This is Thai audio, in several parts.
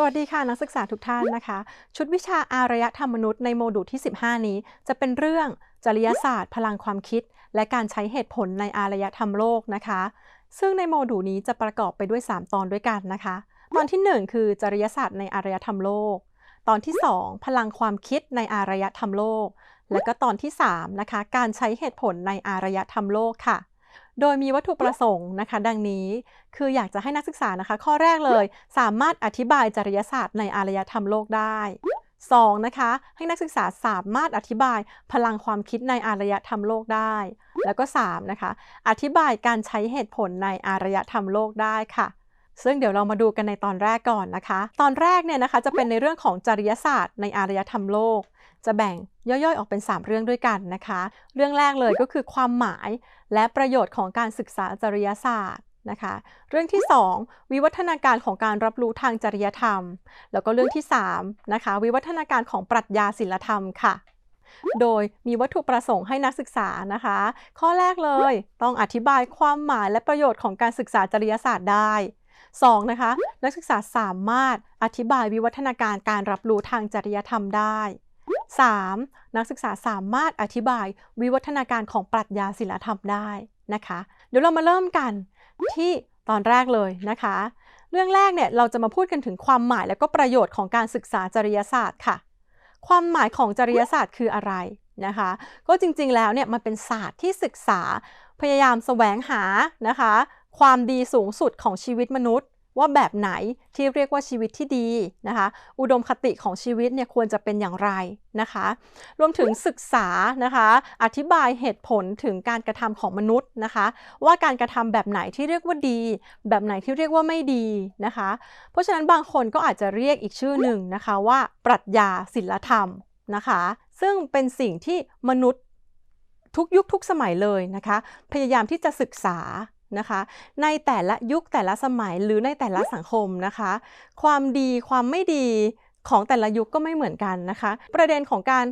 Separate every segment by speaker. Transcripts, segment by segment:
Speaker 1: สวัสดีค่ะนักศึกษาทุกท่านนะคะ ชุดวิชาอารยธรรมมนุษย์ในโมดูลที่ 15 นี้ จะเป็นเรื่องจริยศาสตร์ พลังความคิด และการใช้เหตุผลในอารยธรรมโลกนะคะ ซึ่งในโมดูลนี้จะประกอบไปด้วย 3 ตอนด้วยกันนะคะ ตอนที่ 1 คือจริยศาสตร์ในอารยธรรมโลก ตอนที่ 2 พลังความคิดในอารยธรรมโลก และก็ตอนที่3นะคะการใช้เหตุผลในอารยธรรมโลกค่ะ โดยมีวัตถุประสงค์นะคะ ดังนี้คืออยากจะให้นักศึกษานะคะ ข้อแรกเลย สามารถอธิบายจริยศาสตร์ในอารยธรรมโลกได้ 2. นะคะ ให้นักศึกษาสามารถอธิบายพลังความคิดในอารยธรรมโลกได้ แล้วก็ 3. นะคะ อธิบายการใช้เหตุผลในอารยธรรมโลกได้ค่ะ ซึ่งเดี๋ยวเรามาดูกันในตอนแรกก่อนนะคะ ตอนแรกเนี่ยนะคะจะเป็นในเรื่องของจริยศาสตร์ในอารยธรรมโลก จะแบ่งย่อยๆ ออกเป็น 3 เรื่องด้วยกันนะคะ เรื่องแรกเลยก็คือความหมายและประโยชน์ของการศึกษาจริยศาสตร์นะคะเรื่องที่ 2 วิวัฒนาการของการรับรู้ทางจริยธรรม แล้วก็เรื่องที่3นะคะวิวัฒนาการของปรัชญาศิลธรรมค่ะ โดยมีวัตถุประสงค์ให้นักศึกษานะคะ ข้อแรกเลยต้องอธิบายความหมายและประโยชน์ของการศึกษาจริยศาสตร์ได้ 2. นะคะ นักศึกษาสามารถอธิบายวิวัฒนาการการรับรู้ทางจริยธรรมได้ 3. นักศึกษาสามารถอธิบายวิวัฒนาการของปรัชญาศิลธรรมได้นะคะ เดี๋ยวเรามาเริ่มกันที่ตอนแรกเลยนะคะ เรื่องแรกเนี่ยเราจะมาพูดกันถึงความหมายและก็ประโยชน์ของการศึกษาจริยศาสตร์ค่ะ ความหมายของจริยศาสตร์คืออะไรนะคะ ก็จริงๆแล้วเนี่ยมันเป็นศาสตร์ที่ศึกษาพยายามแสวงหานะคะ ความดีสูงสุดของชีวิตมนุษย์ ว่าแบบไหนที่เรียกว่าชีวิตที่ดีนะคะ อุดมคติของชีวิตเนี่ยควรจะเป็นอย่างไรนะคะ รวมถึงศึกษานะคะ อธิบายเหตุผลถึงการกระทำของมนุษย์นะคะ ว่าการกระทำแบบไหนที่เรียกว่าดี แบบไหนที่เรียกว่าไม่ดีนะคะ เพราะฉะนั้นบางคนก็อาจจะเรียกอีกชื่อหนึ่งนะคะว่าปรัชญาศิลธรรมนะคะ ซึ่งเป็นสิ่งที่มนุษย์ทุกยุคทุกสมัยเลยนะคะ พยายามที่จะศึกษา นะคะ ในแต่ละยุคแต่ละสมัยหรือในแต่ละสังคมนะคะ ความดีความไม่ดีของแต่ละยุคก็ไม่เหมือนกันนะคะ ประเด็นของการ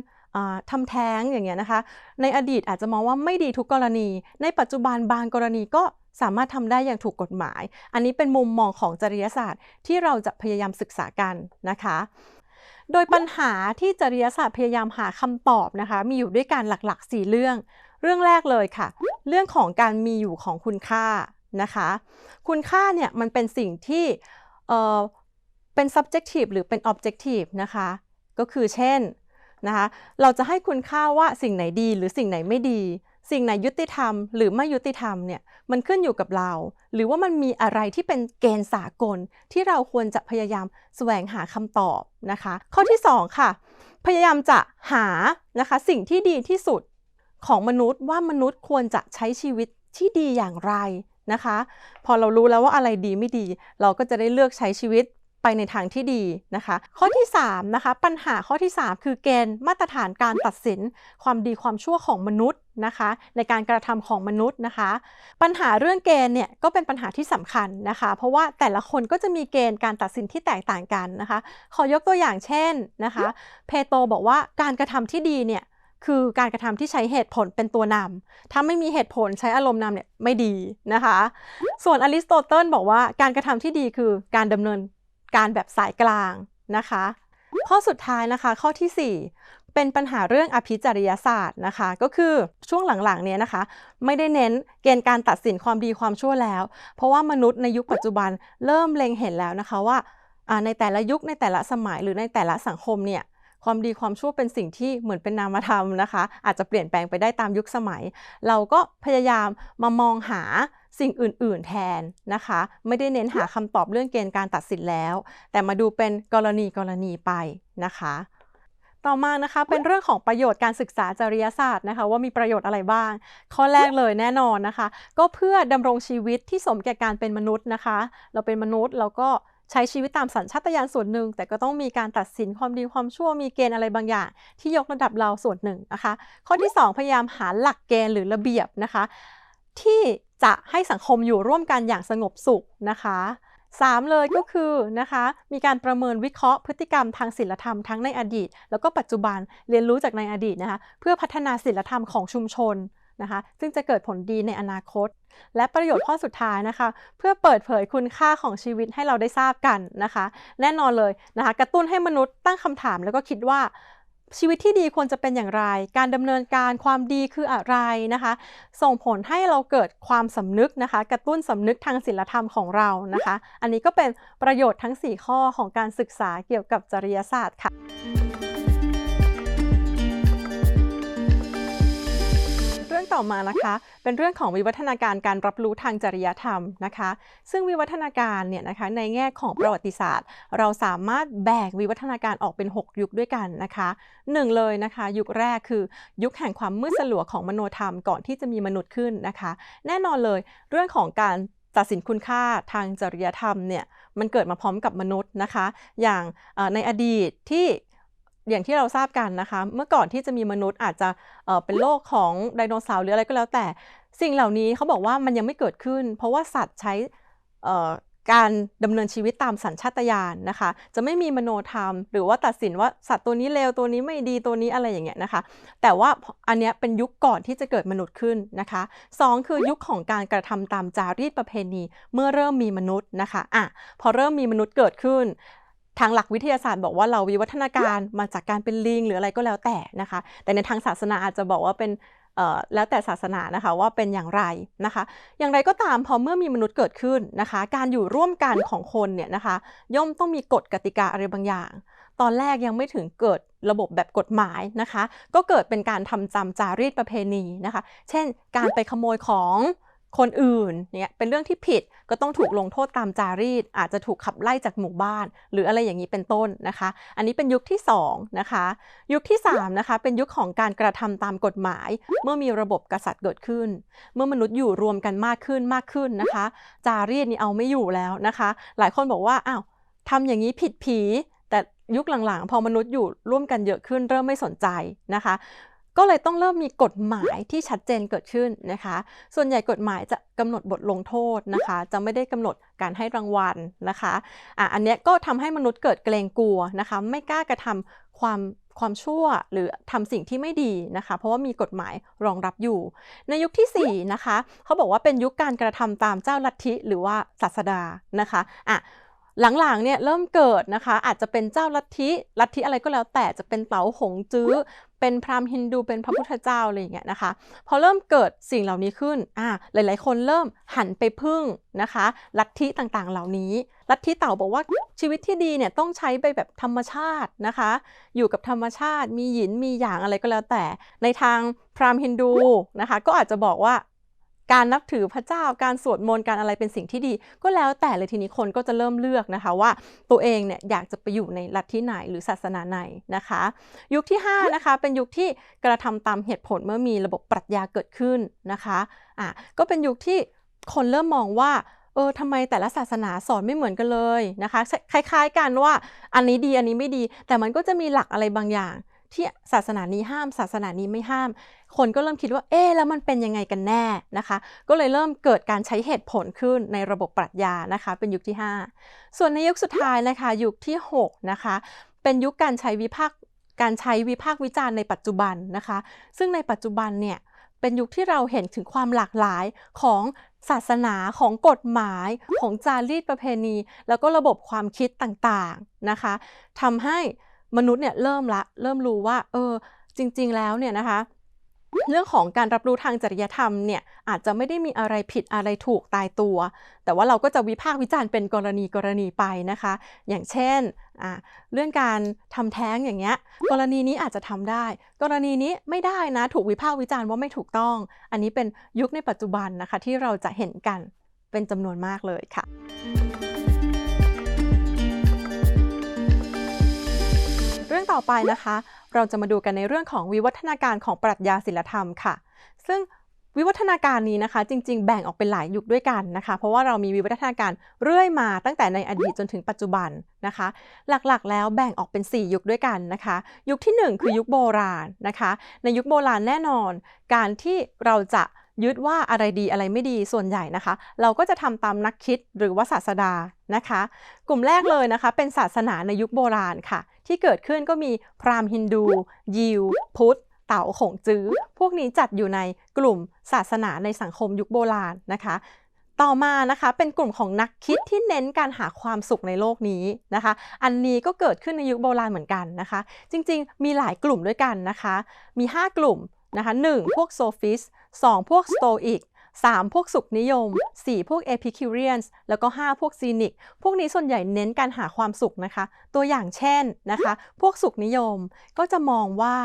Speaker 1: ทำแท้งอย่างเงี้ยนะคะ ในอดีตอาจจะมองว่าไม่ดีทุกกรณี ในปัจจุบันบางกรณีก็สามารถทำได้อย่างถูกกฎหมาย อันนี้เป็นมุมมองของจริยศาสตร์ที่เราจะพยายามศึกษากันนะคะ โดยปัญหาที่จริยศาสตร์พยายามหาคำตอบนะคะ มีอยู่ด้วยกันหลักๆ 4 เรื่อง เรื่องแรกเลยค่ะ เรื่องของการมีอยู่ของคุณค่านะคะ คุณค่าเนี่ยมันเป็นสิ่งที่เเป็น subjective หรือเป็น objective นะคะ ก็คือเช่นนะคะ เราจะให้คุณค่าว่าสิ่งไหนดีหรือสิ่งไหนไม่ดี สิ่งไหนยุติธรรม หรือไม่ยุติธรรมเนี่ย มันขึ้นอยู่กับเรา หรือว่ามันมีอะไรที่เป็นเกณฑ์สากล ที่เราควรจะพยายามแสวงหาคำตอบนะคะ ข้อที่ 2 ค่ะ พยายามจะหานะคะสิ่งที่ดีที่สุด ของมนุษย์ว่ามนุษย์ควรจะใช้ชีวิตที่ดีอย่างไรนะคะ พอเรารู้แล้วว่าอะไรดีไม่ดี เราก็จะได้เลือกใช้ชีวิตไปในทางที่ดีนะคะ ข้อที่3นะคะปัญหาข้อที่ 3 คือเกณฑ์มาตรฐานการตัดสินความดีความชั่วของมนุษย์นะคะ ในการกระทำของมนุษย์นะคะ ปัญหาเรื่องเกณฑ์เนี่ยก็เป็นปัญหาที่สำคัญนะคะ เพราะว่าแต่ละคนก็จะมีเกณฑ์การตัดสินที่แตกต่างกันนะคะ ขอยกตัวอย่างเช่นนะคะ เพโตบอกว่าการกระทำที่ดีเนี่ย คือการกระทำที่ใช้เหตุผลเป็นตัวนำถ้าไม่มีเหตุผลใช้อารมณ์นำเนี่ยไม่ดีนะคะ ส่วนอริสโตเติลบอกว่าการกระทำที่ดีคือการดำเนินการแบบสายกลางนะคะ ข้อสุดท้ายนะคะข้อที่ 4 เป็นปัญหาเรื่องอภิจริยศาสตร์นะคะ ก็คือช่วงหลังๆเนี้ยนะคะ ไม่ได้เน้นเกณฑ์การตัดสินความดีความชั่วแล้ว เพราะว่ามนุษย์ในยุคปัจจุบันเริ่มเล็งเห็นแล้วนะคะว่าในแต่ละยุคในแต่ละสมัยหรือในแต่ละสังคมเนี่ย ความดีความชั่วเป็นสิ่งที่เหมือนเป็นนามธรรมนะคะ อาจจะเปลี่ยนแปลงไปได้ตามยุคสมัย เราก็พยายามมามองหาสิ่งอื่น ๆ แทนนะคะ ไม่ได้เน้นหาคำตอบเรื่องเกณฑ์การตัดสินแล้ว แต่มาดูเป็นกรณีกรณีไปนะคะต่อมานะคะเป็นเรื่องของประโยชน์การศึกษาจริยศาสตร์นะคะ ว่ามีประโยชน์อะไรบ้าง ข้อแรกเลยแน่นอนนะคะ ก็เพื่อดำรงชีวิตที่สมแก่การเป็นมนุษย์นะคะ เราเป็นมนุษย์เราก็ ใช้ชีวิตตามสัญชาตญาณส่วนหนึ่ง แต่ก็ต้องมีการตัดสินความดีความชั่วมีเกณฑ์อะไรบางอย่าง ที่ยกระดับเราส่วนหนึ่งนะคะ ข้อที่ 2 พยายามหาหลักเกณฑ์หรือระเบียบนะคะ ที่จะให้สังคมอยู่ร่วมกันอย่างสงบสุขนะคะ3 เลยก็คือนะคะมีการประเมินวิเคราะห์พฤติกรรมทางศิลธรรมทั้งในอดีต แล้วก็ปัจจุบันเรียนรู้จากในอดีตนะคะเพื่อพัฒนาศิลธรรมของชุมชน นะคะ ซึ่งจะเกิดผลดีในอนาคต และประโยชน์ข้อสุดท้ายนะคะ เพื่อเปิดเผยคุณค่าของชีวิตให้เราได้ทราบกันนะคะ แน่นอนเลยนะคะ กระตุ้นให้มนุษย์ตั้งคำถามแล้วก็คิดว่าชีวิตที่ดีควรจะเป็นอย่างไร การดำเนินการความดีคืออะไรนะคะ ส่งผลให้เราเกิดความสำนึกนะคะ กระตุ้นสำนึกทางศีลธรรมของเรานะคะ อันนี้ก็เป็นประโยชน์ทั้ง 4 ข้อของการศึกษาเกี่ยวกับจริยศาสตร์ค่ะ ต่อมานะคะ เป็นเรื่องของวิวัฒนาการการรับรู้ทางจริยธรรมนะคะ ซึ่งวิวัฒนาการเนี่ยนะคะในแง่ของประวัติศาสตร์ เราสามารถแบ่งวิวัฒนาการออกเป็น 6 ยุคด้วยกันนะคะหนึ่งเลยนะคะ ยุคแรกคือยุคแห่งความมืดสลัวของมโนธรรมก่อนที่จะมีมนุษย์ขึ้นนะคะ แน่นอนเลยเรื่องของการตัดสินคุณค่าทางจริยธรรมเนี่ยมันเกิดมาพร้อมกับมนุษย์นะคะ อย่างในอดีตที่ อย่างที่เราทราบกันนะคะ เมื่อก่อนที่จะมีมนุษย์อาจจะเเป็นโลกของไดโนเสาร์หรืออะไรก็แล้วแต่ สิ่งเหล่านี้เขาบอกว่ามันยังไม่เกิดขึ้น เพราะว่าสัตว์ใช้การดำเนินชีวิตตามสัญชาตญาณนะคะ จะไม่มีมโนธรรม หรือว่าตัดสินว่าสัตว์ตัวนี้เลวตัวนี้ไม่ดีตัวนี้อะไรอย่างเงี้ยนะคะ แต่ว่าอันนี้เป็นยุคก่อนที่จะเกิดมนุษย์ขึ้นนะคะ 2 คือยุคของการกระทำตามจารีตประเพณี เมื่อเริ่มมีมนุษย์นะคะอะพอเริ่มมีมนุษย์เกิดขึ้น ทางหลักวิทยาศาสตร์บอกว่าเราวิวัฒนาการมาจากการเป็นลิงหรืออะไรก็แล้วแต่นะคะ แต่ในทางศาสนาอาจจะบอกว่าเป็นแล้วแต่ศาสนานะคะว่าเป็นอย่างไรนะคะ อย่างไรก็ตามพอเมื่อมีมนุษย์เกิดขึ้นนะคะ การอยู่ร่วมกันของคนเนี่ยนะคะ ย่อมต้องมีกฎกติกาอะไรบางอย่าง ตอนแรกยังไม่ถึงเกิดระบบแบบกฎหมายนะคะ ก็เกิดเป็นการทำจำจารีตประเพณีนะคะ เช่น การไปขโมยของ คนอื่นเนี่ยเป็นเรื่องที่ผิดก็ต้องถูกลงโทษตามจารีต อาจจะถูกขับไล่จากหมู่บ้าน หรืออะไรอย่างนี้เป็นต้นนะคะ อันนี้เป็นยุคที่2นะคะยุคที่3นะคะเป็นยุคของการกระทำตามกฎหมาย เมื่อมีระบบกษัตริย์เกิดขึ้น เมื่อมนุษย์อยู่รวมกันมากขึ้นมากขึ้นนะคะ จารีตนี่เอาไม่อยู่แล้วนะคะ หลายคนบอกว่าอ้าวทำอย่างนี้ผิดผี แต่ยุคหลังๆ พอมนุษย์อยู่ร่วมกันเยอะขึ้น เริ่มไม่สนใจนะคะ ก็เลยต้องเริ่มมีกฎหมายที่ชัดเจนเกิดขึ้นนะคะ ส่วนใหญ่กฎหมายจะกำหนดบทลงโทษนะคะ จะไม่ได้กำหนดการให้รางวัลนะคะอะอันนี้ก็ทำให้มนุษย์เกิดเกรงกลัวนะคะ ไม่กล้ากระทำความความชั่วหรือทำสิ่งที่ไม่ดีนะคะ เพราะว่ามีกฎหมายรองรับอยู่ ในยุคที่4นะคะเขาบอกว่าเป็นยุคการกระทำตามเจ้าลัทธิหรือว่าศาสดานะคะอะ หลังๆเนี่ยเริ่มเกิดนะคะ อาจจะเป็นเจ้าลัทธิลัทธิอะไรก็แล้วแต่จะเป็นเต๋าหงจื้อ เป็นพราหมณ์ฮินดูเป็นพระพุทธเจ้าอะไรอย่างเงี้ยนะคะ พอเริ่มเกิดสิ่งเหล่านี้ขึ้นอ่าหลาย ๆ คนเริ่มหันไปพึ่งนะคะลัทธิต่างๆ เหล่านี้ ลัทธิเต่าบอกว่าชีวิตที่ดีเนี่ยต้องใช้ไปแบบธรรมชาตินะคะ อยู่กับธรรมชาติมีหยินมีหยางอะไรก็แล้วแต่ ในทางพราหมณ์ฮินดูนะคะ ก็อาจจะบอกว่า การนับถือพระเจ้าการสวดมนต์การอะไรเป็นสิ่งที่ดี ก็แล้วแต่เลยทีนี้คนก็จะเริ่มเลือกนะคะว่าตัวเองเนี่ยอยากจะไปอยู่ในลัทธิไหนหรือศาสนาไหนนะคะ ยุคที่5นะคะเป็นยุคที่กระทำตามเหตุผลเมื่อมีระบบปรัชญาเกิดขึ้นนะคะอะก็เป็นยุคที่คนเริ่มมองว่าเออทำไมแต่ละศาสนาสอนไม่เหมือนกันเลยนะคะ คล้าย ๆ กันว่าอันนี้ดีอันนี้ไม่ดี แต่มันก็จะมีหลักอะไรบางอย่าง ที่ศาสนานี้ห้าม ศาสนานี้ไม่ห้าม คนก็เริ่มคิดว่า เอ๊แล้วมันเป็นยังไงกันแน่นะคะ ก็เลยเริ่มเกิดการใช้เหตุผลขึ้นในระบบปรัชญานะคะ เป็นยุคที่ 5 ส่วนในยุคสุดท้ายนะคะยุคที่ 6 นะคะ เป็นยุคการใช้วิพากษ์การใช้วิพากษ์วิจารณ์ในปัจจุบันนะคะ ซึ่งในปัจจุบันเนี่ยเป็นยุคที่เราเห็นถึงความหลากหลายของศาสนาของกฎหมายของจารีตประเพณี แล้วก็ระบบความคิดต่างๆนะคะทำให้ มนุษย์เนี่ยเริ่มละเริ่มรู้ว่า เออ จริง ๆ แล้วเนี่ยนะคะ เรื่องของการรับรู้ทางจริยธรรมเนี่ยอาจจะไม่ได้มีอะไรผิดอะไรถูกตายตัว แต่ว่าเราก็จะวิพากษ์วิจารณ์เป็นกรณีกรณีไปนะคะ อย่างเช่นเรื่องการทำแท้งอย่างเงี้ยกรณีนี้อาจจะทำได้ กรณีนี้ไม่ได้นะถูกวิพากษ์วิจารณ์ว่าไม่ถูกต้อง อันนี้เป็นยุคในปัจจุบันนะคะที่เราจะเห็นกันเป็นจำนวนมากเลยค่ะ ต่อไปนะคะ เราจะมาดูกันในเรื่องของวิวัฒนาการของปรัชญาศิลธรรมค่ะ ซึ่งวิวัฒนาการนี้นะคะ จริง ๆ แบ่งออกเป็นหลายยุคด้วยกันนะคะ เพราะว่าเรามีวิวัฒนาการเรื่อยมาตั้งแต่ในอดีตจนถึงปัจจุบันนะคะ หลักๆ แล้วแบ่งออกเป็น 4 ยุคด้วยกันนะคะ ยุคที่ 1 คือยุคโบราณนะคะ ในยุคโบราณแน่นอน การที่เราจะ ยึดว่าอะไรดีอะไรไม่ดีส่วนใหญ่นะคะ เราก็จะทำตามนักคิดหรือว่าศาสดานะคะ กลุ่มแรกเลยนะคะ เป็นศาสนาในยุคโบราณค่ะ ที่เกิดขึ้นก็มีพราหมณ์ฮินดู ยิว พุทธเต๋าขงจื้อ พวกนี้จัดอยู่ในกลุ่มศาสนาในสังคมยุคโบราณนะคะต่อมานะคะเป็นกลุ่มของนักคิดที่เน้นการหาความสุขในโลกนี้นะคะ อันนี้ก็เกิดขึ้นในยุคโบราณเหมือนกันนะคะ จริงๆ มีหลายกลุ่มด้วยกันนะคะ มี 5 กลุ่ม นะคะ 1. พวกโซฟิส 2. พวกสโตอิก 3. พวกสุขนิยม 4. พวกเอพิคิวเรียนแล้วก็ 5 พวกซีนิก พวกนี้ส่วนใหญ่เน้นการหาความสุขนะคะ ตัวอย่างเช่นนะคะ พวกสุขนิยมก็จะมองว่า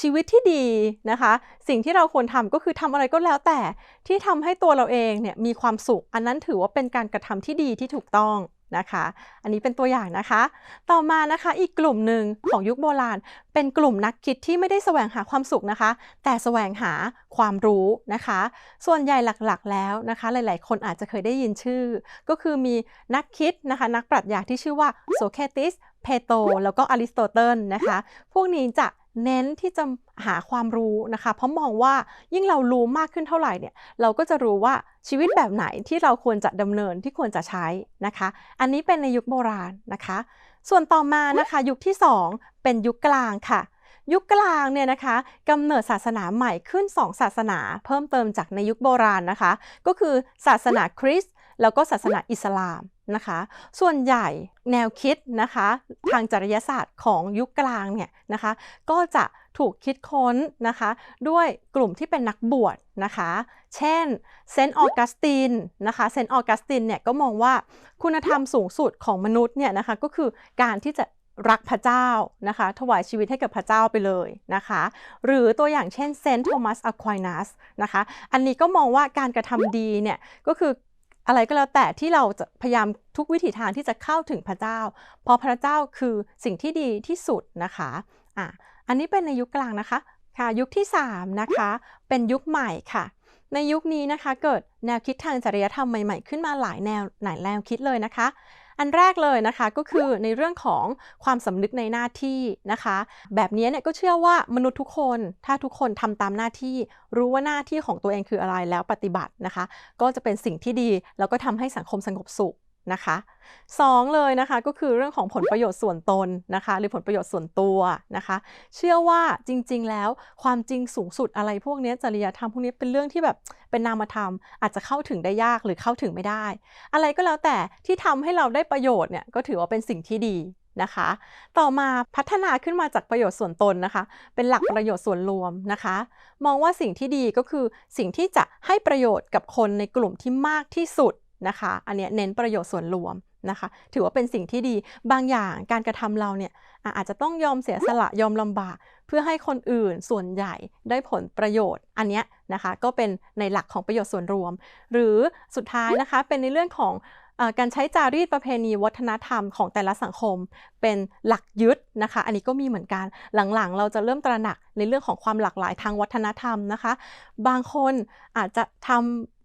Speaker 1: ชีวิตที่ดีนะคะ สิ่งที่เราควรทำก็คือทำอะไรก็แล้วแต่ที่ทำให้ตัวเราเองเนี่ยมีความสุข อันนั้นถือว่าเป็นการกระทำที่ดีที่ถูกต้อง นะคะ อันนี้เป็นตัวอย่างนะคะ ต่อมานะคะอีกกลุ่มหนึ่งของยุคโบราณ เป็นกลุ่มนักคิดที่ไม่ได้แสวงหาความสุขนะคะ แต่แสวงหาความรู้นะคะ ส่วนใหญ่หลักๆ แล้วนะคะ หลายๆ คนอาจจะเคยได้ยินชื่อ ก็คือมีนักคิดนะคะ นักปรัชญาที่ชื่อว่าโซเคติสเพโตแล้วก็อริสโตเติลนะคะ พวกนี้จะ เน้นที่จะหาความรู้นะคะ เพราะมองว่ายิ่งเรารู้มากขึ้นเท่าไหร่เนี่ยเราก็จะรู้ว่าชีวิตแบบไหนที่เราควรจะดำเนินที่ควรจะใช้นะคะ อันนี้เป็นในยุคโบราณนะคะ ส่วนต่อมานะคะยุคที่ 2 เป็นยุคกลางค่ะ ยุคกลางเนี่ยนะคะกำเนิดศาสนาใหม่ขึ้น 2 ศาสนา เพิ่มเติมจากในยุคโบราณนะคะ ก็คือศาสนาคริสต์แล้วก็ศาสนาอิสลาม นะคะ ส่วนใหญ่แนวคิดนะคะทางจริยศาสตร์ของยุคกลางเนี่ยนะคะก็จะถูกคิดค้นนะคะด้วยกลุ่มที่เป็นนักบวชนะคะ เช่นเซนต์ออกัสตินนะคะเซนต์ออกัสตินเนี่ยก็มองว่าคุณธรรมสูงสุดของมนุษย์เนี่ยนะคะก็คือการที่จะรักพระเจ้านะคะถวายชีวิตให้กับพระเจ้าไปเลยนะคะ หรือตัวอย่างเช่นเซนต์โทมัสอะควายนัสนะคะ อันนี้ก็มองว่าการกระทำดีเนี่ยก็คือ อะไรก็แล้วแต่ที่เราจะพยายามทุกวิถีทางที่จะเข้าถึงพระเจ้า เพราะพระเจ้าคือสิ่งที่ดีที่สุดนะคะอะอันนี้เป็นในยุคกลางนะคะค่ะยุคที่ 3 นะคะ เป็นยุคใหม่ค่ะ ในยุคนี้นะคะ เกิดแนวคิดทางจริยธรรมใหม่ๆ ขึ้นมาหลายแนวหลายแนวคิดเลยนะคะ อันแรกเลยนะคะก็คือในเรื่องของความสำนึกในหน้าที่นะคะ แบบนี้เนี่ยก็เชื่อว่ามนุษย์ทุกคนถ้าทุกคนทำตามหน้าที่ รู้ว่าหน้าที่ของตัวเองคืออะไรแล้วปฏิบัตินะคะ ก็จะเป็นสิ่งที่ดีแล้วก็ทำให้สังคมสงบสุข นะคะสองเลยนะคะก็คือเรื่องของผลประโยชน์ส่วนตนนะคะหรือผลประโยชน์ส่วนตัวนะคะ เชื่อว่าจริง ๆ แล้วความจริงสูงสุดอะไรพวกนี้จริยธรรมพวกนี้เป็นเรื่องที่แบบเป็นนามธรรม อาจจะเข้าถึงได้ยากหรือเข้าถึงไม่ได้ อะไรก็แล้วแต่ที่ทำให้เราได้ประโยชน์เนี่ยก็ถือว่าเป็นสิ่งที่ดีนะคะ ต่อมาพัฒนาขึ้นมาจากประโยชน์ส่วนตนนะคะ เป็นหลักประโยชน์ส่วนรวมนะคะ มองว่าสิ่งที่ดีก็คือสิ่งที่จะให้ประโยชน์กับคนในกลุ่มที่มากที่สุด นะคะ อันนี้เน้นประโยชน์ส่วนรวมนะคะ ถือว่าเป็นสิ่งที่ดีบางอย่างการกระทำเราเนี่ยอาจจะต้องยอมเสียสละยอมลำบาก เพื่อให้คนอื่นส่วนใหญ่ได้ผลประโยชน์ อันนี้นะคะก็เป็นในหลักของประโยชน์ส่วนรวม หรือสุดท้ายนะคะเป็นในเรื่องของการใช้จารีตประเพณีวัฒนธรรมของแต่ละสังคม เป็นหลักยึดนะคะ อันนี้ก็มีเหมือนกันหลังๆ เราจะเริ่มตระหนักในเรื่องของความหลากหลายทางวัฒนธรรมนะคะ บางคนอาจจะทำ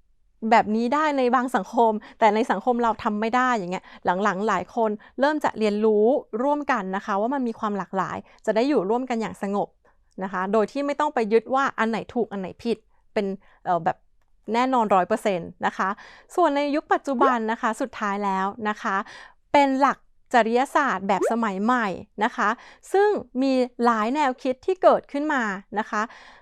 Speaker 1: แบบนี้ได้ในบางสังคม แต่ในสังคมเราทำไม่ได้อย่างเงี้ยหลังๆ หลายคนเริ่มจะเรียนรู้ร่วมกันนะคะ ว่ามันมีความหลากหลาย จะได้อยู่ร่วมกันอย่างสงบนะคะ โดยที่ไม่ต้องไปยึดว่าอันไหนถูกอันไหนผิดเป็นแบบแน่นอนร้อยเปอร์เซ็นต์นะคะ ส่วนในยุคปัจจุบันนะคะสุดท้ายแล้วนะคะ เป็นหลัก จริยศาสตร์แบบสมัยใหม่นะคะ ซึ่งมีหลายแนวคิดที่เกิดขึ้นมานะคะ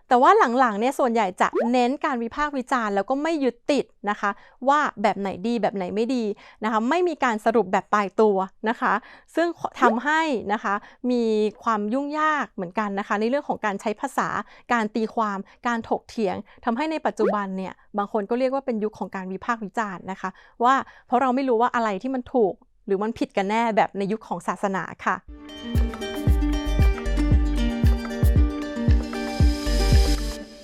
Speaker 1: แต่ว่าหลังๆเนี่ยส่วนใหญ่จะเน้นการวิพากษ์วิจารณ์ แล้วก็ไม่ยึดติดนะคะ ว่าแบบไหนดีแบบไหนไม่ดีนะคะไม่มีการสรุปแบบตายตัวนะคะ ซึ่งทำให้นะคะมีความยุ่งยากเหมือนกันนะคะ ในเรื่องของการใช้ภาษาการตีความการถกเถียงทำให้ในปัจจุบันเนี่ยบางคนก็เรียกว่าเป็นยุคของการวิพากษ์วิจารณ์นะคะ ว่าเพราะเราไม่รู้ว่าอะไรที่มันถูก หรือมันผิดกันแน่แบบในยุคของศาสนาค่ะ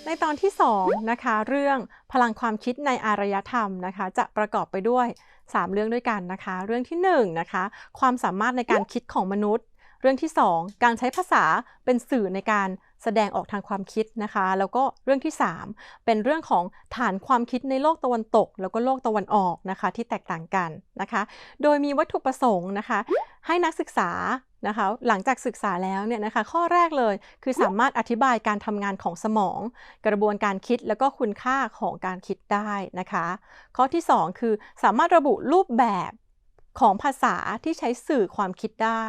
Speaker 1: ในตอนที่2นะคะเรื่องพลังความคิดในอารยธรรมนะคะจะประกอบไปด้วย 3 เรื่องด้วยกันนะคะ เรื่องที่1นะคะความสามารถในการคิดของมนุษย์ เรื่องที่ 2 การใช้ภาษาเป็นสื่อในการ แสดงออกทางความคิดนะคะ แล้วก็เรื่องที่ 3 เป็นเรื่องของฐานความคิดในโลกตะวันตก แล้วก็โลกตะวันออกนะคะที่แตกต่างกันนะคะ โดยมีวัตถุประสงค์นะคะ ให้นักศึกษานะคะหลังจากศึกษาแล้วเนี่ยนะคะข้อแรกเลยคือสามารถอธิบายการทำงานของสมอง กระบวนการคิดแล้วก็คุณค่าของการคิดได้นะคะ ข้อที่ 2 คือสามารถระบุรูปแบบของภาษาที่ใช้สื่อความคิดได้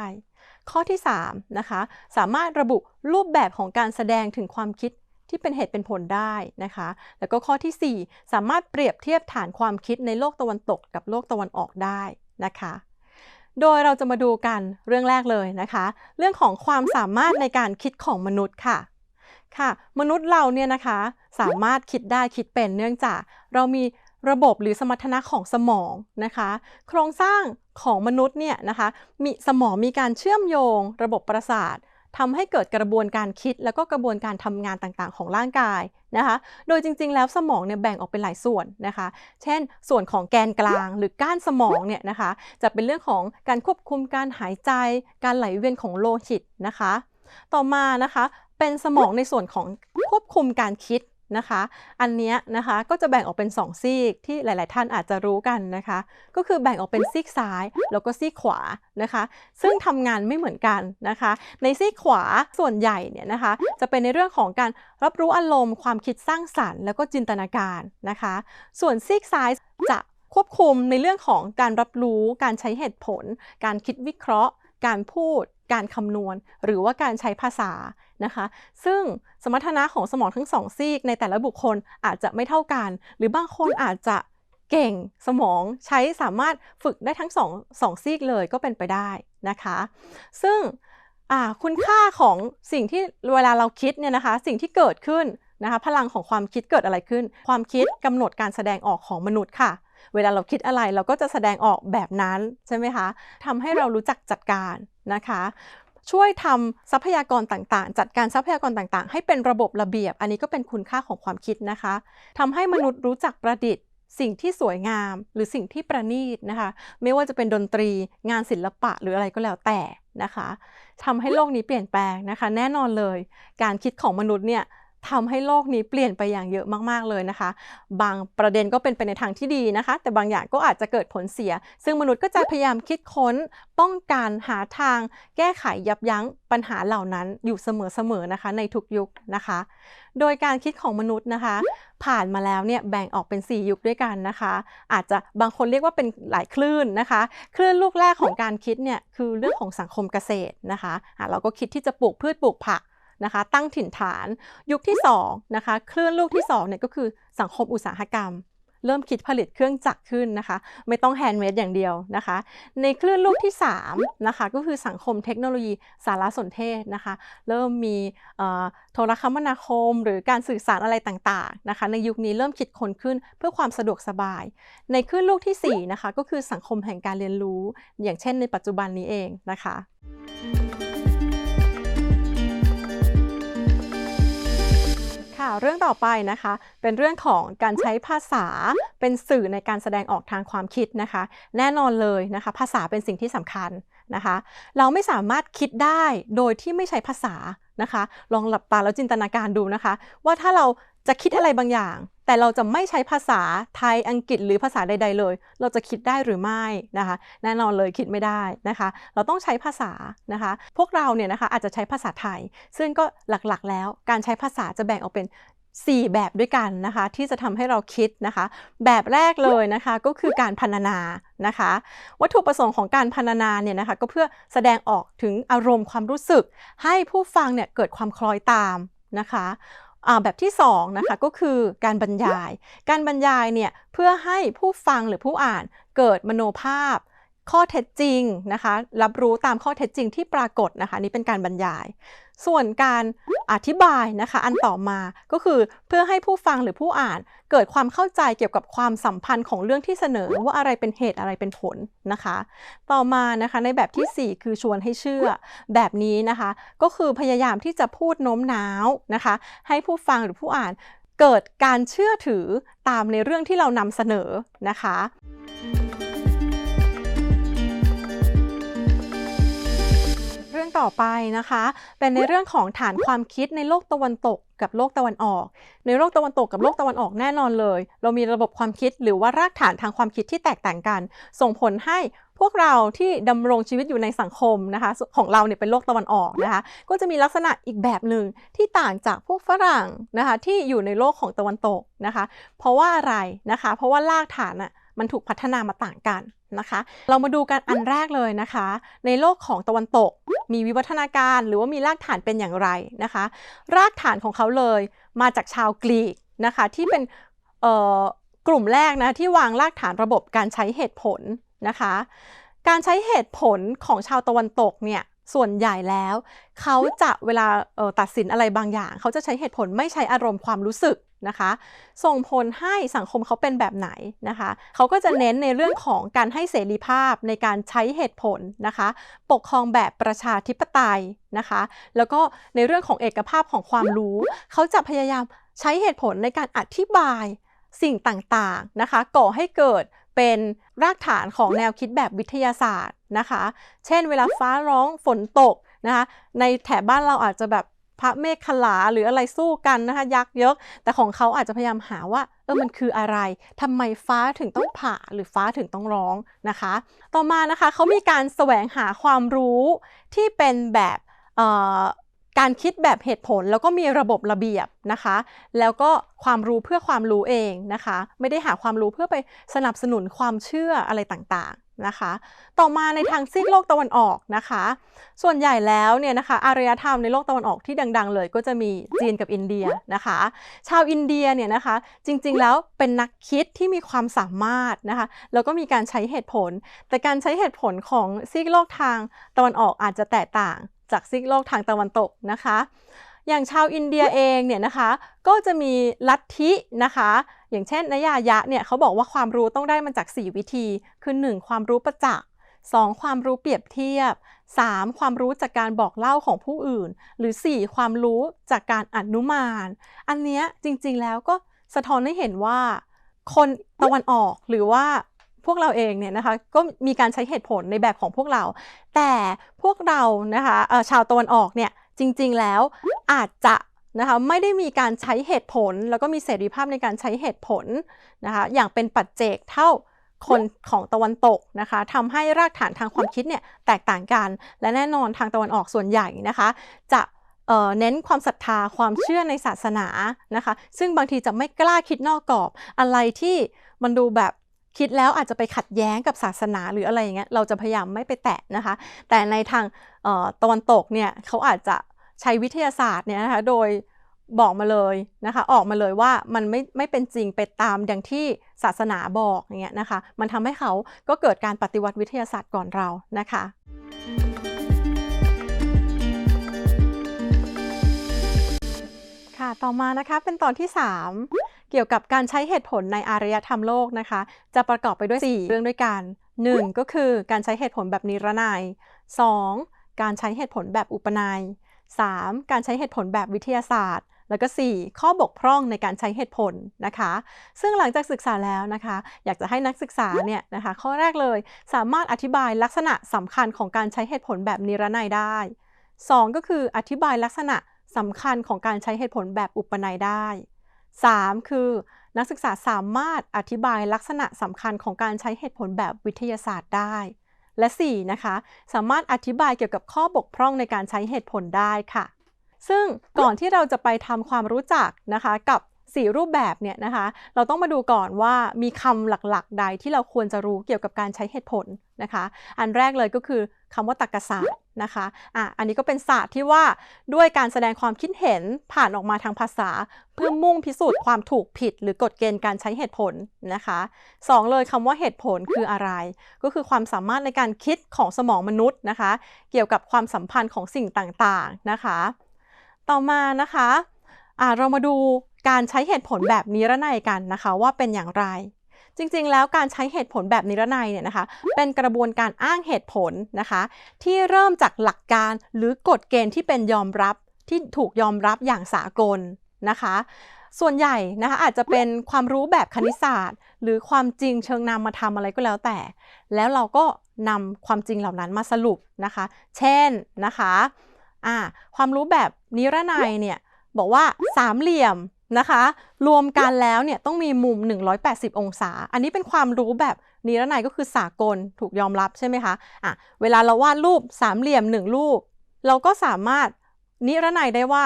Speaker 1: ข้อที่3นะคะสามารถระบุรูปแบบของการแสดงถึงความคิดที่เป็นเหตุเป็นผลได้นะคะ แล้วก็ข้อที่ 4 สามารถเปรียบเทียบฐานความคิดในโลกตะวันตกกับโลกตะวันออกได้นะคะ โดยเราจะมาดูกันเรื่องแรกเลยนะคะ เรื่องของความสามารถในการคิดของมนุษย์ค่ะค่ะ มนุษย์เราเนี่ยนะคะสามารถคิดได้คิดเป็นเนื่องจากเรามีระบบหรือสมรรถนะของสมองนะคะ โครงสร้าง ของมนุษย์เนี่ยนะคะมีสมองมีการเชื่อมโยง ระบบประสาททำให้เกิดกระบวนการคิด แล้วก็กระบวนการทำงานต่างๆ ของร่างกายนะคะ โดยจริงๆ แล้วสมองเนี่ยแบ่งออกเป็นหลายส่วนนะคะ เช่น ส่วนของแกนกลางหรือก้านสมองเนี่ยนะคะ จะเป็นเรื่องของการควบคุมการหายใจ การไหลเวียนของโลหิตนะคะ ต่อมานะคะ เป็นสมองในส่วนของควบคุมการคิด นะคะ อันนี้นะคะก็จะแบ่งออกเป็น 2 ซีกที่หลาย ๆ ท่านอาจจะรู้กันนะคะ ก็คือแบ่งออกเป็นซีกซ้ายแล้วก็ซีกขวานะคะ ซึ่งทำงานไม่เหมือนกันนะคะ ในซีกขวาส่วนใหญ่เนี่ยนะคะ จะเป็นในเรื่องของการรับรู้อารมณ์ความคิดสร้างสรรค์ แล้วก็จินตนาการนะคะ ส่วนซีกซ้ายจะควบคุมในเรื่องของการรับรู้ การใช้เหตุผล การคิดวิเคราะห์ การพูด การคำนวณ หรือว่าการใช้ภาษานะคะ ซึ่งสมรรถนะของสมองทั้งสองซีกในแต่ละบุคคลอาจจะไม่เท่ากัน หรือบางคนอาจจะเก่งสมองใช้สามารถฝึกได้ทั้งสองสองซีกเลยก็เป็นไปได้นะคะ ซึ่งคุณค่าของสิ่งที่เวลาเราคิดเนี่ยนะคะ สิ่งที่เกิดขึ้นนะคะ พลังของความคิดเกิดอะไรขึ้น ความคิดกำหนดการแสดงออกของมนุษย์ค่ะ เวลาเราคิดอะไรเราก็จะแสดงออกแบบนั้นใช่ไหมคะทำให้เรารู้จักจัดการนะคะช่วยทำทรัพยากรต่างๆ จัดการทรัพยากรต่างๆ ให้เป็นระบบระเบียบ อันนี้ก็เป็นคุณค่าของความคิดนะคะทำให้มนุษย์รู้จักประดิษฐ์ สิ่งที่สวยงาม หรือสิ่งที่ประณีตนะคะ ไม่ว่าจะเป็นดนตรี งานศิลปะหรืออะไรก็แล้วแต่นะคะทำให้โลกนี้เปลี่ยนแปลงนะคะ แน่นอนเลย การคิดของมนุษย์เนี่ย ทำให้โลกนี้เปลี่ยนไปอย่างเยอะมากๆเลยนะคะ บางประเด็นก็เป็นไปในทางที่ดีนะคะ แต่บางอย่างก็อาจจะเกิดผลเสีย ซึ่งมนุษย์ก็จะพยายามคิดค้น ป้องกันหาทาง แก้ไขยับยั้งปัญหาเหล่านั้นอยู่เสมอๆนะคะ ในทุกยุคนะคะ โดยการคิดของมนุษย์นะคะ ผ่านมาแล้วเนี่ยแบ่งออกเป็น 4 ยุคด้วยกันนะคะ อาจจะบางคนเรียกว่าเป็นหลายคลื่นนะคะ คลื่นลูกแรกของการคิดเนี่ยคือเรื่องของสังคมเกษตรนะคะะเราก็คิดที่จะปลูกพืชปลูกผัก นะคะ ตั้งถิ่นฐาน ยุคที่2นะคะคลื่นลูกที่2เนี่ยก็คือสังคมอุตสาหกรรม เริ่มคิดผลิตเครื่องจักรขึ้นนะคะ ไม่ต้องแฮนด์เมดอย่างเดียวนะคะ ในคลื่นลูกที่3นะคะก็คือสังคมเทคโนโลยีสารสนเทศนะคะ เริ่มมีโทรคมนาคม หรือการสื่อสารอะไรต่างๆนะคะ ในยุคนี้เริ่มคิดคนขึ้นเพื่อความสะดวกสบาย ในคลื่นลูกที่4นะคะก็คือสังคมแห่งการเรียนรู้ อย่างเช่นในปัจจุบันนี้เองนะคะ ค่ะ เรื่องต่อไปนะคะ เป็นเรื่องของการใช้ภาษาเป็นสื่อในการแสดงออกทางความคิดนะคะ แน่นอนเลยนะคะ ภาษาเป็นสิ่งที่สำคัญนะคะ เราไม่สามารถคิดได้โดยที่ไม่ใช้ภาษานะคะ ลองหลับตาแล้วจินตนาการดูนะคะ ว่าถ้าเรา จะคิดอะไรบางอย่าง แต่เราจะไม่ใช้ภาษาไทยอังกฤษหรือภาษาใด ๆ เลย เราจะคิดได้หรือไม่นะคะแน่นอนเลยคิดไม่ได้นะคะ เราต้องใช้ภาษานะคะ พวกเราเนี่ยนะคะอาจจะใช้ภาษาไทย ซึ่งก็หลักๆ แล้วการใช้ภาษาจะแบ่งออกเป็น4 แบบด้วยกันนะคะที่จะทำให้เราคิดนะคะ แบบแรกเลยนะคะก็คือการพรรณนานะคะ วัตถุประสงค์ของการพรรณนาเนี่ยนะคะก็เพื่อแสดงออกถึงอารมณ์ความรู้สึก ให้ผู้ฟังเนี่ยเกิดความคล้อยตามนะคะ แบบที่2นะคะก็คือการบรรยาย การบรรยายเนี่ยเพื่อให้ผู้ฟังหรือผู้อ่านเกิดมโนภาพ ข้อเท็จจริงนะคะรับรู้ตามข้อเท็จจริงที่ปรากฏนะคะนี่เป็นการบรรยาย ส่วนการอธิบายนะคะ อันต่อมาก็คือเพื่อให้ผู้ฟังหรือผู้อ่านเกิดความเข้าใจเกี่ยวกับความสัมพันธ์ของเรื่องที่เสนอว่าอะไรเป็นเหตุอะไรเป็นผลนะคะ ต่อมานะคะในแบบที่ 4 คือชวนให้เชื่อแบบนี้นะคะ ก็คือพยายามที่จะพูดโน้มน้าวนะคะ ให้ผู้ฟังหรือผู้อ่านเกิดการเชื่อถือตามในเรื่องที่เรานำเสนอนะคะ ต่อไปนะคะ เป็นในเรื่องของฐานความคิดในโลกตะวันตกกับโลกตะวันออก ในโลกตะวันตกกับโลกตะวันออกแน่นอนเลย เรามีระบบความคิดหรือว่ารากฐานทางความคิดที่แตกต่างกัน ส่งผลให้พวกเราที่ดำรงชีวิตอยู่ในสังคมนะคะ ของเราเนี่ยเป็นโลกตะวันออกนะคะ ก็จะมีลักษณะอีกแบบหนึ่งที่ต่างจากพวกฝรั่งนะคะที่อยู่ในโลกของตะวันตกนะคะ เพราะว่าอะไรนะคะ เพราะว่ารากฐานอะ มันถูกพัฒนามาต่างกันนะคะ เรามาดูกันอันแรกเลยนะคะ ในโลกของตะวันตก มีวิวัฒนาการหรือว่ามีรากฐานเป็นอย่างไรนะคะ รากฐานของเขาเลยมาจากชาวกรีกนะคะที่เป็นกลุ่มแรกนะที่วางรากฐานระบบการใช้เหตุผลนะคะ การใช้เหตุผลของชาวตะวันตกเนี่ย ส่วนใหญ่แล้ว เขาจะเวลาตัดสินอะไรบางอย่าง เขาจะใช้เหตุผลไม่ใช้อารมณ์ความรู้สึกนะคะ ส่งผลให้สังคมเขาเป็นแบบไหนนะคะ เขาก็จะเน้นในเรื่องของการให้เสรีภาพในการใช้เหตุผลนะคะ ปกครองแบบประชาธิปไตยนะคะ แล้วก็ในเรื่องของเอกภาพของความรู้ เขาจะพยายามใช้เหตุผลในการอธิบายสิ่งต่างๆนะคะ ก่อให้เกิด เป็นรากฐานของแนวคิดแบบวิทยาศาสตร์นะคะ เช่นเวลาฟ้าร้องฝนตกนะคะในแถบบ้านเราอาจจะแบบพระเมฆขลาหรืออะไรสู้กันนะคะยักษ์เยอะแต่ของเขาอาจจะพยายามหาว่าเออมันคืออะไรทำไมฟ้าถึงต้องผ่าหรือฟ้าถึงต้องร้องนะคะ ต่อมานะคะเขามีการแสวงหาความรู้ที่เป็นแบบ การคิดแบบเหตุผลแล้วก็มีระบบระเบียบนะคะ แล้วก็ความรู้เพื่อความรู้เองนะคะ ไม่ได้หาความรู้เพื่อไปสนับสนุนความเชื่ออะไรต่างๆนะคะ ต่อมาในทางซีกโลกตะวันออกนะคะ ส่วนใหญ่แล้วเนี่ยนะคะอารยธรรมในโลกตะวันออกที่ดัง ๆ เลยก็จะมีจีนกับอินเดียนะคะ ชาวอินเดียเนี่ยนะคะจริงๆแล้วเป็นนักคิดที่มีความสามารถนะคะแล้วก็มีการใช้เหตุผล แต่การใช้เหตุผลของซีกโลกทางตะวันออกอาจจะแตกต่าง จากซีกโลกทางตะวันตกนะคะ อย่างชาวอินเดียเองเนี่ยนะคะ ก็จะมีลัทธินะคะ อย่างเช่นนยายะเนี่ยเขาบอกว่าความรู้ต้องได้มาจาก 4 วิธี คือ 1. ความรู้ประจักษ์ 2. ความรู้เปรียบเทียบ 3. ความรู้จากการบอกเล่าของผู้อื่น หรือ 4. ความรู้จากการอนุมาน อันนี้จริงๆแล้วก็สะท้อนให้เห็นว่า คนตะวันออกหรือว่า พวกเราเองเนี่ยนะคะก็มีการใช้เหตุผลในแบบของพวกเรา แต่พวกเรานะคะชาวตะวันออกเนี่ยจริงๆแล้วอาจจะนะคะไม่ได้มีการใช้เหตุผล แล้วก็มีเสรีภาพในการใช้เหตุผลนะคะอย่างเป็นปัจเจกเท่าคนของตะวันตกนะคะทำให้รากฐานทางความคิดเนี่ยแตกต่างกัน และแน่นอนทางตะวันออกส่วนใหญ่นะคะ จะเน้นความศรัทธาความเชื่อในศาสนานะคะ ซึ่งบางทีจะไม่กล้าคิดนอกกรอบอะไรที่มันดูแบบ คิดแล้วอาจจะไปขัดแย้งกับศาสนาหรืออะไรอย่างเงี้ยเราจะพยายามไม่ไปแตะนะคะ แต่ในทางตะวันตกเนี่ยเขาอาจจะใช้วิทยาศาสตร์เนี่ยนะคะโดยบอกมาเลยนะคะออกมาเลยว่ามันไม่ไม่เป็นจริงไปตามอย่างที่ศาสนาบอกอย่างเงี้ยนะคะ มันทำให้เขาก็เกิดการปฏิวัติวิทยาศาสตร์ก่อนเรานะคะ ค่ะต่อมานะคะเป็นตอนที่ 3 เกี่ยวกับการใช้เหตุผลในอารยธรรมโลกนะคะ จะประกอบไปด้วย 4 เรื่องด้วยกัน 1. ก็คือการใช้เหตุผลแบบนิรนาย 2. การใช้เหตุผลแบบอุปนัย 3. การใช้เหตุผลแบบวิทยาศาสตร์ แล้วก็ 4. ข้อบกพร่องในการใช้เหตุผลนะคะ ซึ่งหลังจากศึกษาแล้วนะคะ อยากจะให้นักศึกษาเนี่ยนะคะ ข้อแรกเลยสามารถอธิบายลักษณะสำคัญของการใช้เหตุผลแบบนิรนัยได้ 2. ก็คืออธิบายลักษณะสำคัญของการใช้เหตุผลแบบอุปนัยได้ 3. คือนักศึกษาสามารถอธิบายลักษณะสำคัญของการใช้เหตุผลแบบวิทยาศาสตร์ได้ และ 4. นะคะ สามารถอธิบายเกี่ยวกับข้อบกพร่องในการใช้เหตุผลได้ค่ะ ซึ่งก่อนที่เราจะไปทำความรู้จักนะคะกับ 4 รูปแบบเนี่ยนะคะ เราต้องมาดูก่อนว่ามีคำหลักๆ ใดที่เราควรจะรู้เกี่ยวกับการใช้เหตุผลนะคะ อันแรกเลยก็คือคำว่าตรรกศาสตร์นะคะอะอันนี้ก็เป็นศาสตร์ที่ว่าด้วยการแสดงความคิดเห็นผ่านออกมาทางภาษา เพื่อมุ่งพิสูจน์ความถูกผิด หรือกฎเกณฑ์การใช้เหตุผลนะคะ 2 เลยคำว่าเหตุผลคืออะไร ก็คือความสามารถในการคิดของสมองมนุษย์นะคะ เกี่ยวกับความสัมพันธ์ของสิ่งต่างๆนะคะ ต่อมานะคะะเรามาดู การใช้เหตุผลแบบนิรนัยกันนะคะว่าเป็นอย่างไร จริงๆ แล้วการใช้เหตุผลแบบนิรนัยเนี่ยนะคะ เป็นกระบวนการอ้างเหตุผลนะคะ ที่เริ่มจากหลักการหรือกฎเกณฑ์ที่เป็นยอมรับที่ถูกยอมรับอย่างสากลนะคะ ส่วนใหญ่นะคะอาจจะเป็นความรู้แบบคณิตศาสตร์ หรือความจริงเชิงนามมาทำอะไรก็แล้วแต่ แล้วเราก็นำความจริงเหล่านั้นมาสรุปนะคะ เช่นนะคะะความรู้แบบนิรนัยเนี่ยบอกว่าสามเหลี่ยม นะคะ รวมกันแล้วเนี่ยต้องมีมุม 180 องศา อันนี้เป็นความรู้แบบนิรนัยก็คือสากลถูกยอมรับใช่ไหมคะอะเวลาเราวาดรูปสามเหลี่ยมหนึ่งรูป เราก็สามารถนิรนัยได้ว่า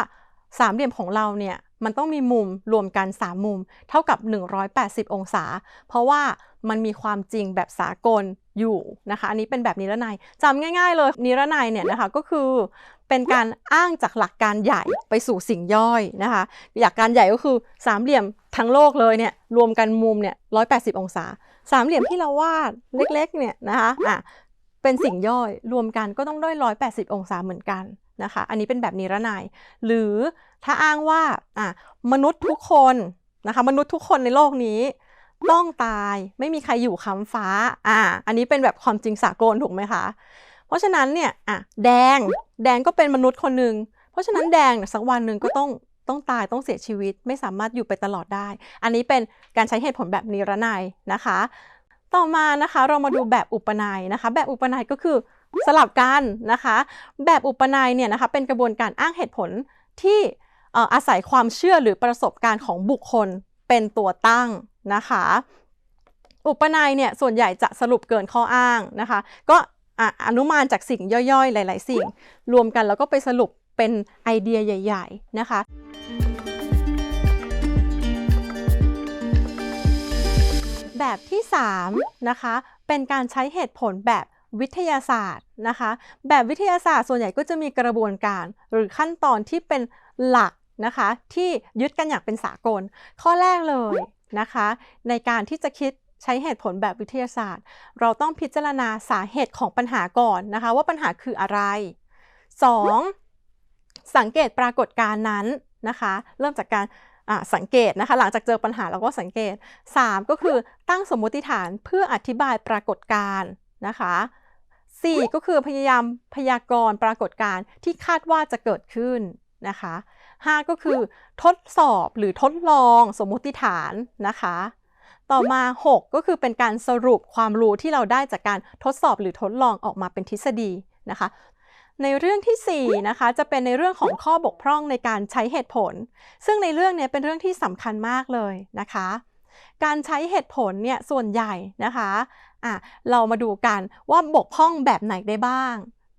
Speaker 1: สามเหลี่ยมของเราเนี่ย มันต้องมีมุมรวมกัน 3 มุม เท่ากับ 180 องศา เพราะว่ามันมีความจริงแบบสากลอยู่นะคะ อันนี้เป็นแบบนิรนัยจำง่าย ๆ เลยนิรนัยเนี่ยนะคะก็คือเป็นการอ้างจากหลักการใหญ่ไปสู่สิ่งย่อยนะคะหลักการใหญ่ก็คือสามเหลี่ยมทั้งโลกเลยเนี่ยรวมกันมุมเนี่ย180องศา สามเหลี่ยมที่เราวาดเล็กๆเนี่ยนะคะอะเป็นสิ่งย่อยรวมกันก็ต้องได้ 180 องศาเหมือนกัน นะคะ อันนี้เป็นแบบนิรนัยหรือถ้าอ้างว่าอะมนุษย์ทุกคนนะคะ มนุษย์ทุกคนในโลกนี้ต้องตายไม่มีใครอยู่ค้ำฟ้าอ่าอันนี้เป็นแบบความจริงสากลถูกไหมคะ เพราะฉะนั้นเนี่ยอะแดงแดงก็เป็นมนุษย์คนหนึ่งเพราะฉะนั้นแดงสักวันหนึ่งก็ต้องต้องตายต้องเสียชีวิตไม่สามารถอยู่ไปตลอดได้ อันนี้เป็นการใช้เหตุผลแบบนิรนัยนะคะ ต่อมานะคะเรามาดูแบบอุปนัยนะคะ แบบอุปนัยก็คือ สลับกันนะคะ แบบอุปนัยเนี่ยนะคะเป็นกระบวนการอ้างเหตุผลที่อาศัยความเชื่อหรือประสบการณ์ของบุคคลเป็นตัวตั้งนะคะ อุปนัยเนี่ยส่วนใหญ่จะสรุปเกินข้ออ้างนะคะ ก็อนุมานจากสิ่งย่อยๆ หลาย ๆ สิ่ง รวมกันแล้วก็ไปสรุปเป็นไอเดียใหญ่ ๆ นะคะแบบที่3นะคะเป็นการใช้เหตุผลแบบ วิทยาศาสตร์นะคะ แบบวิทยาศาสตร์ส่วนใหญ่ก็จะมีกระบวนการหรือขั้นตอนที่เป็นหลักนะคะที่ยึดกันอย่างเป็นสากล ข้อแรกเลยนะคะ ในการที่จะคิดใช้เหตุผลแบบวิทยาศาสตร์ เราต้องพิจารณาสาเหตุของปัญหาก่อนนะคะ ว่าปัญหาคืออะไร 2. สังเกตปรากฏการณ์นั้นนะคะ เริ่มจากการสังเกตนะคะ หลังจากเจอปัญหาเราก็สังเกต 3. ก็คือตั้งสมมติฐานเพื่ออธิบายปรากฏการณ์ นะคะ 4. ก็คือพยายามพยากรณ์ปรากฏการณ์ที่คาดว่าจะเกิดขึ้นนะคะ 5 ก็คือทดสอบหรือทดลองสมมติฐานนะคะ ต่อมา 6 ก็คือเป็นการสรุปความรู้ที่เราได้จากการทดสอบหรือทดลองออกมาเป็นทฤษฎีนะคะในเรื่องที่ 4 นะคะ จะเป็นในเรื่องของข้อบกพร่องในการใช้เหตุผล ซึ่งในเรื่องนี้เป็นเรื่องที่สำคัญมากเลยนะคะ การใช้เหตุผลเนี่ยส่วนใหญ่นะคะ อะเรามาดูกันว่าบกพร่องแบบไหนได้บ้าง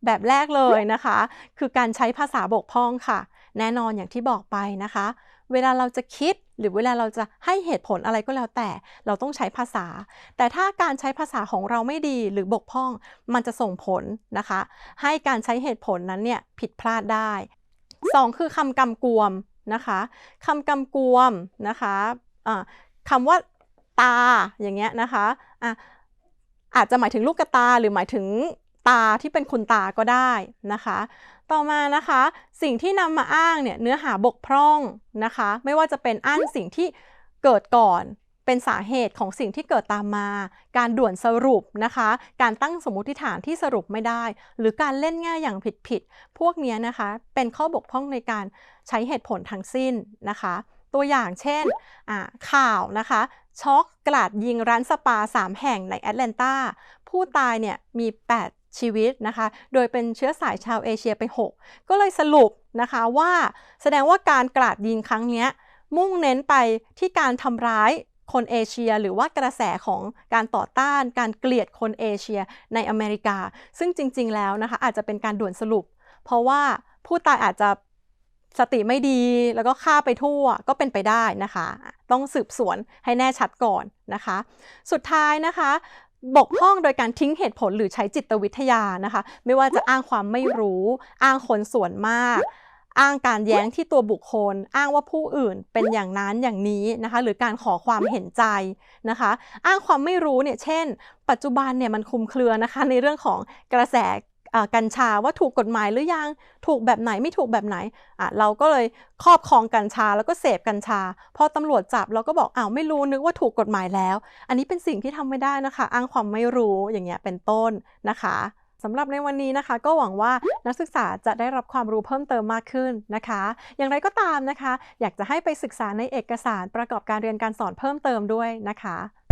Speaker 1: แบบแรกเลยนะคะ คือการใช้ภาษาบกพร่องค่ะ แน่นอนอย่างที่บอกไปนะคะ เวลาเราจะคิดหรือเวลาเราจะให้เหตุผลอะไรก็แล้วแต่ เราต้องใช้ภาษา แต่ถ้าการใช้ภาษาของเราไม่ดีหรือบกพร่อง มันจะส่งผลนะคะ ให้การใช้เหตุผลนั้นเนี่ยผิดพลาดได้ 2 คือคำกำกวมนะคะคำกำกวมนะคะะคำว่าตาอย่างเงี้ยนะคะะ อาจจะหมายถึงลูกตาหรือหมายถึงตาที่เป็นคุณตาก็ได้นะคะ ต่อมานะคะ สิ่งที่นำมาอ้างเนี่ยเนื้อหาบกพร่องนะคะ ไม่ว่าจะเป็นอ้างสิ่งที่เกิดก่อนเป็นสาเหตุของสิ่งที่เกิดตามมา การด่วนสรุปนะคะ การตั้งสมมติฐานที่สรุปไม่ได้ หรือการเล่นง่ายอย่างผิดๆ พวกนี้นะคะ เป็นข้อบกพร่องในการใช้เหตุผลทั้งสิ้นนะคะ ตัวอย่างเช่นข่าวนะคะ ช็อกกราดยิงร้านสปา 3 แห่งในแอตแลนตาผู้ตายเนี่ยมี 8 ชีวิตนะคะ โดยเป็นเชื้อสายชาวเอเชียไป 6 ก็เลยสรุปนะคะว่าแสดงว่าการกราดยิงครั้งนี้มุ่งเน้นไปที่การทำร้ายคนเอเชียหรือว่ากระแสของการต่อต้านการเกลียดคนเอเชียในอเมริกา ซึ่งจริง ๆ แล้วนะคะอาจจะเป็นการด่วนสรุป เพราะว่าผู้ตายอาจจะ สติไม่ดีแล้วก็ฆ่าไปทั่วก็เป็นไปได้นะคะ ต้องสืบสวนให้แน่ชัดก่อนนะคะ สุดท้ายนะคะบกพร่องโดยการทิ้งเหตุผลหรือใช้จิตวิทยานะคะ ไม่ว่าจะอ้างความไม่รู้ อ้างคนส่วนมาก อ้างการแย้งที่ตัวบุคคล อ้างว่าผู้อื่นเป็นอย่างนั้นอย่างนี้นะคะ หรือการขอความเห็นใจนะคะ อ้างความไม่รู้เนี่ยเช่น ปัจจุบันเนี่ยมันคุมเครือนะคะ ในเรื่องของกระแส กัญชาว่าถูกกฎหมายหรือยังถูกแบบไหนไม่ถูกแบบไหนอะเราก็เลยครอบครองกัญชาแล้วก็เสพกัญชา พอตำรวจจับเราก็บอกอ้าวไม่รู้นึกว่าถูกกฎหมายแล้ว อันนี้เป็นสิ่งที่ทำไม่ได้นะคะ อ้างความไม่รู้อย่างเงี้ยเป็นต้นนะคะสำหรับในวันนี้นะคะ ก็หวังว่านักศึกษาจะได้รับความรู้เพิ่มเติมมากขึ้นนะคะ อย่างไรก็ตามนะคะ อยากจะให้ไปศึกษาในเอกสารประกอบการเรียนการสอนเพิ่มเติมด้วยนะคะ